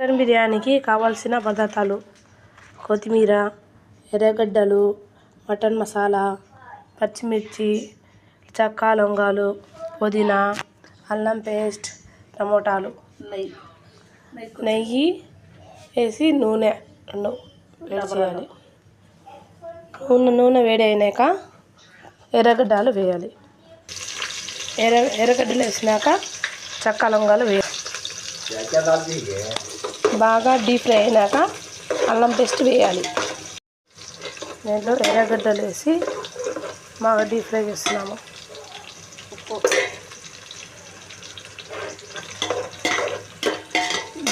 Mutton బిర్యానీకి కావాల్సిన పదార్థాలు కొత్తిమీర ఎర్రగడ్డలు మటన్ మసాలా పచ్చిమిర్చి చక్కా లవంగాలు పుదీనా అల్లం పేస్ట్ టమోటాలు నెయ్యి నెయ్యి వేసి నూనె రెండు వేడి చేయాలి. నూనె నూనె వేడి అయినాక ఎర్రగడ్డలు వేయాలి. ఎర్ర ఎర్రగడ్డలు వేసినాక చక్క లవంగాలు వేయాలి. బాగా డీప్ ఫ్రై అయినాక అల్లం పేస్ట్ వేయాలి. దీంట్లో ఎర్రగడ్డలు వేసి బాగా డీప్ ఫ్రై చేస్తున్నాము. ఉప్పు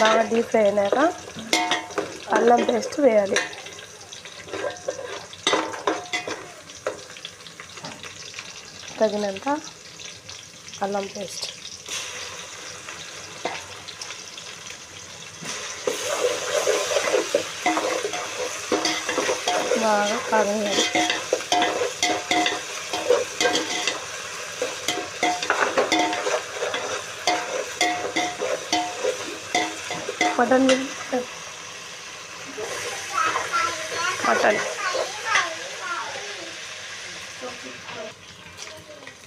బాగా డీప్ ఫ్రై అయినాక అల్లం పేస్ట్ వేయాలి. తగినంత అల్లం పేస్ట్. బాగా కరగాలి మటన్ మటన్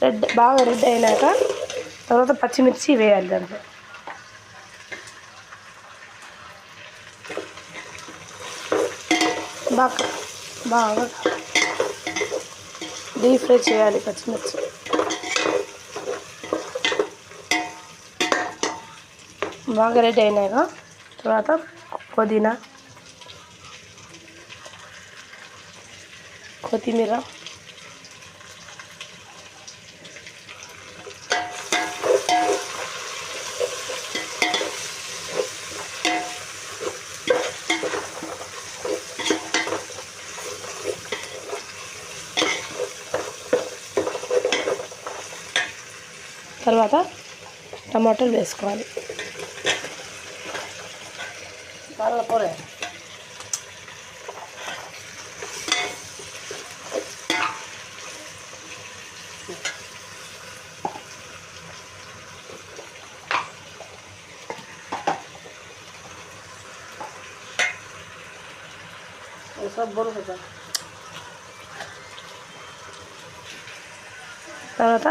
రెడ్ బాగా రెడ్ అయినాక తర్వాత పచ్చిమిర్చి వేయాలి దాంట్లో. బాగా బాగా డీప్ ఫ్రై చేయాలి పచ్చిమిర్చి. బాగా రెడీ అయినాక తర్వాత పుదీనా కొత్తిమీర. తర్వాత టమాటాలు వేసుకోవాలి తర్వాత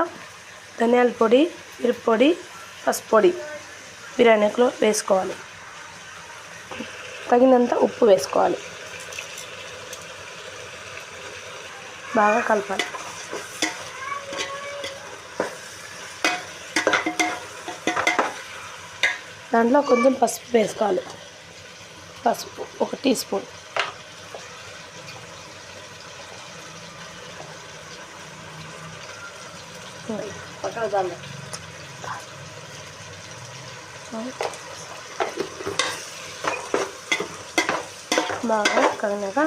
ధనియాల పొడి మిరప పొడి పసుపు పొడి బిర్యానీలో వేసుకోవాలి. తగినంత ఉప్పు వేసుకోవాలి. బాగా కలపాలి. దాంట్లో కొంచెం పసుపు వేసుకోవాలి. పసుపు ఒక టీ స్పూన్. బాగా కలిగినాక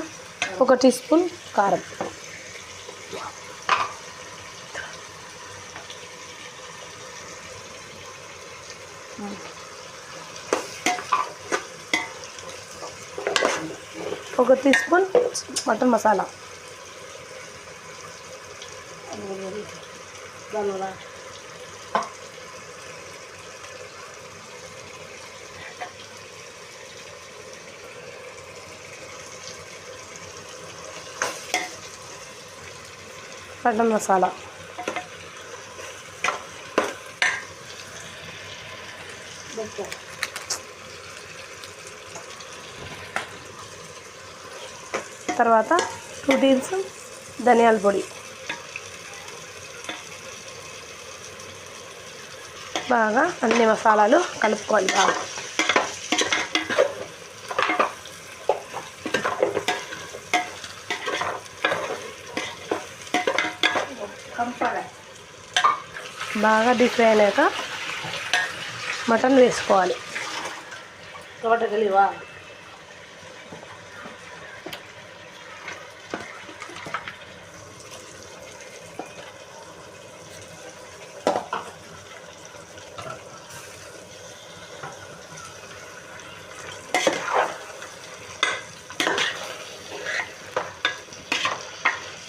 ఒక టీ స్పూన్ కారం. ఒక టీ స్పూన్ మటన్ మసాలా. దానివల్ల మటన్ మసాలా తర్వాత టూ టీన్స్ ధనియాల పొడి బాగా అన్ని మసాలాలు కలుపుకోవాలి బాగా. బాగా డీప్ అయినాక మటన్ వేసుకోవాలి. తోటగలివా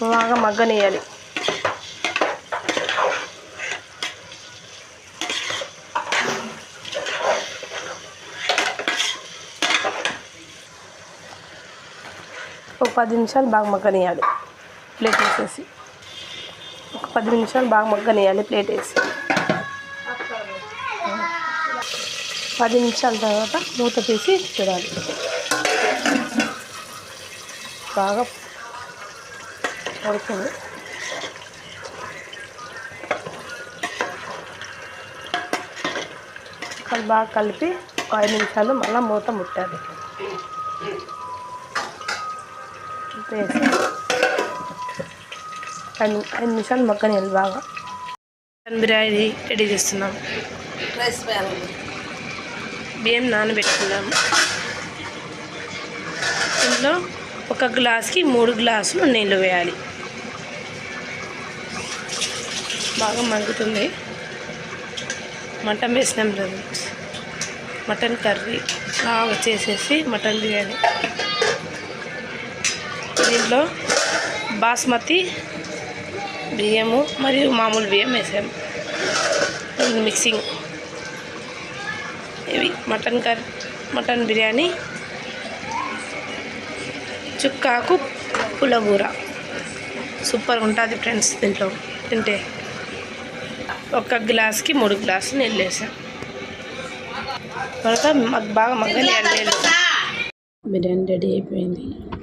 బాగా మగ్గనియాలి. ఒక పది నిమిషాలు బాగా మగ్గనియాలి ప్లేట్ వేసేసి. ఒక పది నిమిషాలు బాగా మగ్గనియాలి ప్లేట్ వేసి. పది నిమిషాల తర్వాత మూత తీసి చూడాలి. బాగా ఉడుకుంది కల్- బాగా కలిపి ఒక ఐదు నిమిషాలు మళ్ళీ మూత ముట్టాలి. వేసి ఐదు ఐదు నిమిషాలు మగ్గనియాలి బాగా. చికెన్ బిర్యానీ రెడీ చేస్తున్నాం. రైస్ బ్యాన్ బియ్యం నానబెట్టుకున్నాము. ఇందులో ఒక గ్లాస్కి మూడు గ్లాసులు నీళ్ళు వేయాలి. బాగా మగ్గుతుంది మటన్ వేసినాం బ్రదర్స్ మటన్ కర్రీ బాగా చేసేసి మటన్ బిర్యానీ. దీంట్లో బాస్మతి బియ్యము మరియు మామూలు బియ్యం వేసాము మిక్సింగ్. ఇవి మటన్ కర్రీ మటన్ బిర్యానీ. చుక్కాకు పులగూర. సూపర్ ఉంటుంది ఫ్రెండ్స్ దీంట్లో. తింటే. ఒక గ్లాస్కి మూడు గ్లాసులు నీళ్ళు వేసాం. తర్వాత మాకు బాగా మగ్గ బిర్యానీ రెడీ అయిపోయింది.